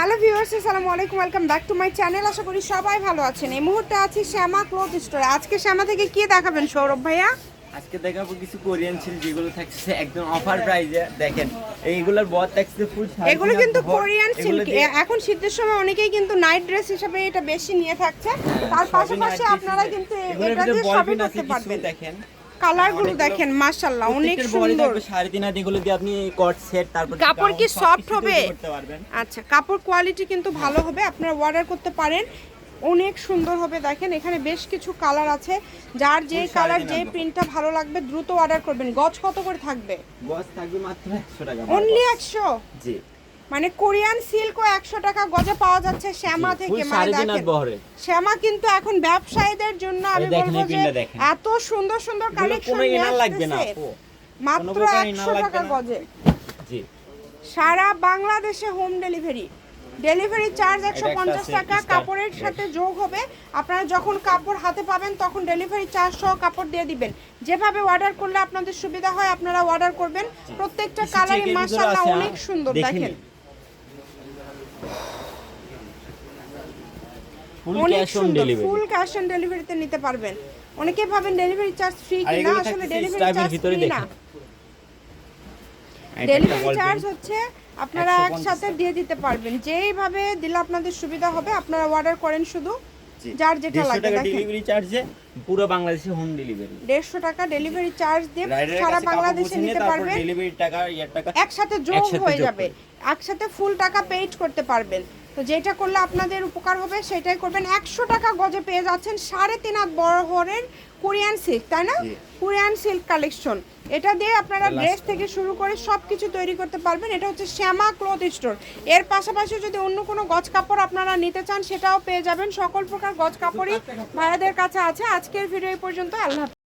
Hello viewers আসসালামু আলাইকুম welcome back to my channel. আশা করি সবাই ভালো আছেন। এই মুহূর্তে আছি শ্যামা ক্লথ স্টোরে। আজকে শ্যামা থেকে কি দেখাবেন সৌরভ ভাইয়া? আজকে দেখাবো কিছু কোরিয়ান ছিল যেগুলো থাকছে একদম অফার প্রাইজে দেখেন এইগুলোর বদ থাকছে ফুল এগুলো কিন্তু কোরিয়ান সিল্ক। এখন শীতের সময় অনেকেই কিন্তু নাইট ড্রেস হিসেবে এটা বেশি নিয়ে থাকছে। তার পাশাপাশি আপনারা কিন্তু এটা দিয়ে সবই করতে পারবেন। দেখেন। কালারগুলো দেখেন মাশাআল্লাহ অনেক সুন্দর। সাড়ে তিন হাত এগুলো দিয়ে আপনি কট সেট তারপর কাপড় কি কিছু হবে? আচ্ছা কাপড় কোয়ালিটি কিন্তু ভালো হবে আপনারা অর্ডার করতে পারেন। অনেক সুন্দর হবে দেখেন এখানে বেশ কিছু কালার আছে। যার যে কালার যে প্রিন্টটা ভালো লাগবে দ্রুত অর্ডার করবেন। গজ কত করে থাকবে? গজ থাকবে মাত্র একশো টাকা। অনলি একশো? জি। মানে কোরিয়ান সিল্কও একশো টাকা গজে পাওয়া যাচ্ছে শ্যামা থেকে। মানে দেখেন শ্যামা কিন্তু এখন ব্যবসায়ীদের জন্য আমি বলব যে এত সুন্দর সুন্দর কালেকশন মাত্র একশো টাকা গজে। সারা বাংলাদেশে হোম ডেলিভারি ডেলিভারি চার্জ একশো পঞ্চাশ টাকা কাপড়ের সাথে যোগ হবে। আপনারা যখন কাপড় হাতে পাবেন তখন ডেলিভারি চার্জ সহ কাপড় দিয়ে দিবেন। যেভাবে অর্ডার করলে আপনাদের সুবিধা হয় আপনারা অর্ডার করবেন। প্রত্যেকটা কালারই আছে, অনেক সুন্দর দেখেন নিন। ফুল অনেক সুন্দর ফুল ক্যাশ অন ডেলিভারিতে নিতে পারবেন। অনেকে ভাবেন ডেলিভারি চার্জ ফ্রি কিনা আসলে ডেলিভারি চার্জ ফ্রি না। ডেলিভারি চার্জ হচ্ছে আপনারা একসাথে দিয়ে দিতে পারবেন। যেইভাবে দিলে আপনাদের সুবিধা হবে আপনারা অর্ডার করেন শুধু যার যেটা দেখেন। ডেলিভারি চার্জে পুরো বাংলাদেশে হোম ডেলিভারি দেড়শো টাকা ডেলিভারি চার্জ দিয়ে সারা বাংলাদেশে নিতে পারবেন। ডেলিভারি টাকা টাকা একসাথে যোগ হয়ে যাবে। একসাথে ফুল টাকা পেইড করতে পারবেন। তো যেটা করলে আপনাদের উপকার হবে সেটাই করবেন। একশো টাকা গজে পেয়ে যাচ্ছেন সাড়ে তিন হাত বড় হরের কোরিয়ান সিল্ক তাই না। Korean silk collection. এটা দিয়ে আপনারা ড্রেস থেকে শুরু করে সব কিছু তৈরি করতে পারবেন। এটা হচ্ছে শ্যামা ক্লথ স্টোর। এর পাশাপাশি যদি অন্য কোনো গজ কাপড় আপনারা নিতে চান সেটাও পেয়ে যাবেন। সকল প্রকার গজ কাপড়ই ভাইয়াদের কাছে আছে। আজকের ভিডিও এই পর্যন্ত। আল্লাহ।